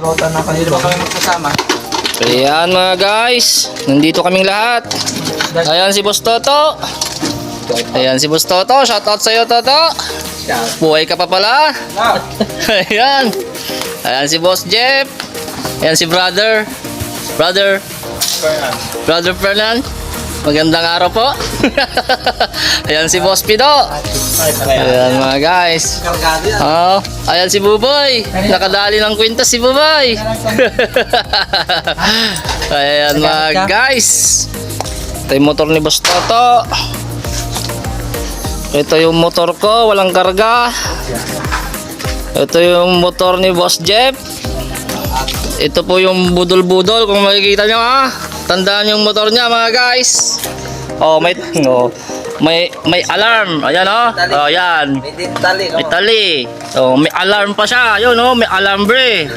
Rota na kayo. Hindi ba kami magkasama? Ayan mga guys, nandito kaming lahat. Ayan si Boss Toto. Ayan si Boss Toto, shoutout sa'yo Toto. Buhay ka pa pala. Ayan. Ayan si Boss Jeff. Ayan si Brother. Brother. Brother Fernan. Magandang araw po. Ayan si Boss Pido. Ayan mga guys. Oh, ayan si Buboy. Nakadali ng kwintas si Buboy. ayan mga guys. Ito yung motor ni Boss Toto. Ito yung motor ko, walang karga. Ito yung motor ni Boss Jeff. Ito po yung budol-budol kung makikita nyo ha. Tandaan yung motor niya mga guys. Oh, may no. May may alarm. Ayan oh. Oh, yan. May tali. May tali. Oh, may alarm pa siya. Yun oh, may alambre.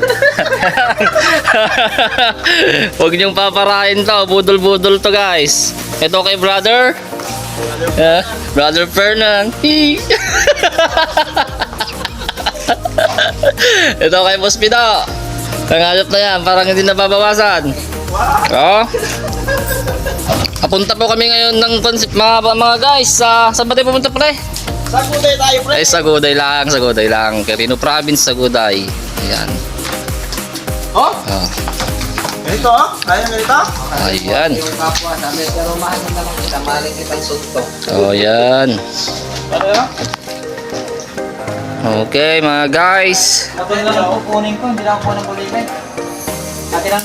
Huwag niyong paparahin to. Budol-budol to guys. Ito kay brother. Yeah, brother Fernan. Ito kay Boss Pino. Pangalap na yan. Parang hindi nababawasan. Oh. Papunta po kami ngayon ng mga, mga guys. Sa, saan ba tayo pupunta pre? Saguday tayo, pre. Ay, Saguday lang, Saguday lang. Quirino Province, Saguday. Ayan. Oh, Ah, ganito oh. Kaya ganito? ayan. Yung kapwa, sabi, pero mahal mo naman kita, maling kitang suntok. Oh, ayan. Ano yun? Okay, mga guys. Ito na lang kukunin ko, hindi lang ako ng bulitin. Ate lang.